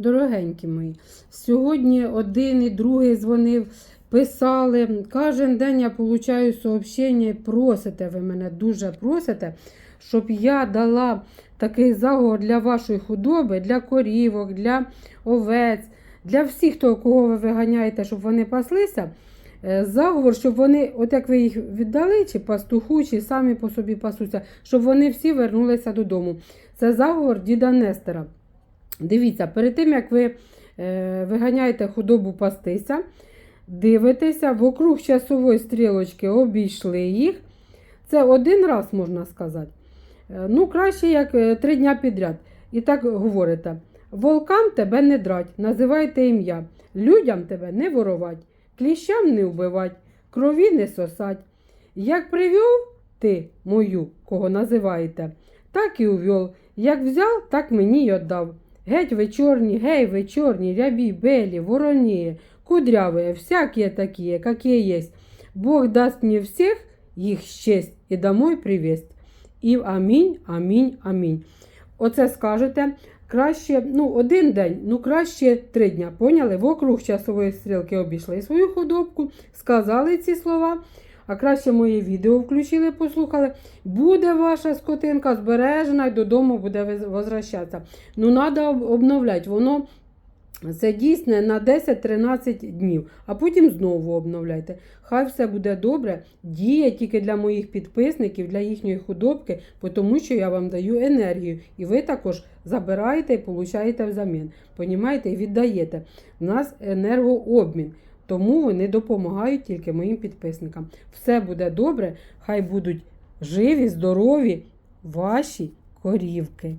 Дорогенькі мої, сьогодні один і другий дзвонив, писали. Кожен день я получаю сообщення, просите ви мене, дуже просите, щоб я дала такий заговор для вашої худоби, для корівок, для овець, для всіх, того, кого ви виганяєте, щоб вони паслися. Е, Заговор, щоб вони, от як ви їх віддали, чи пастуху, чи самі по собі пасуться, щоб вони всі вернулися додому. Це заговор діда Нестера. Дивіться, перед тим як ви е, виганяєте худобу пастися, дивитеся, вокруг часової стрілочки обійшли їх. Це один раз можна сказати. Е, Ну, краще як е, три дня підряд. І так говорите: волкам тебе не драть, називайте ім'я, людям тебе не воровать, кліщам не вбивать, крові не сосать. Як привів ти мою, кого називаєте, так і увел. Як взяв, так мені й отдав. Геть ви чорні, гей ви чорні, рябі, белі, вороні, кудрявые, всякие такие, какие есть. Бог даст мне всех їх счесть і домой привесть. І амінь, амінь, амінь. Оце скажете. Краще, ну, один день, ну краще три дня. Поняли? Вокруг часової стрілки обійшли свою худобку, сказали ці слова. А краще моє відео включили, послухали. Буде ваша скотинка збережена і додому буде возвращатися. Ну, треба обновляти. Воно це дійсне на 10-13 днів, а потім знову обновляйте. Хай все буде добре. Діє тільки для моїх підписників, для їхньої худобки, тому що я вам даю енергію. І ви також забираєте і получаєте взамін. Понімаєте, і віддаєте. У нас енергообмін. Тому вони допомагають тільки моїм підписникам. Все буде добре, хай будуть живі, здорові ваші корівки.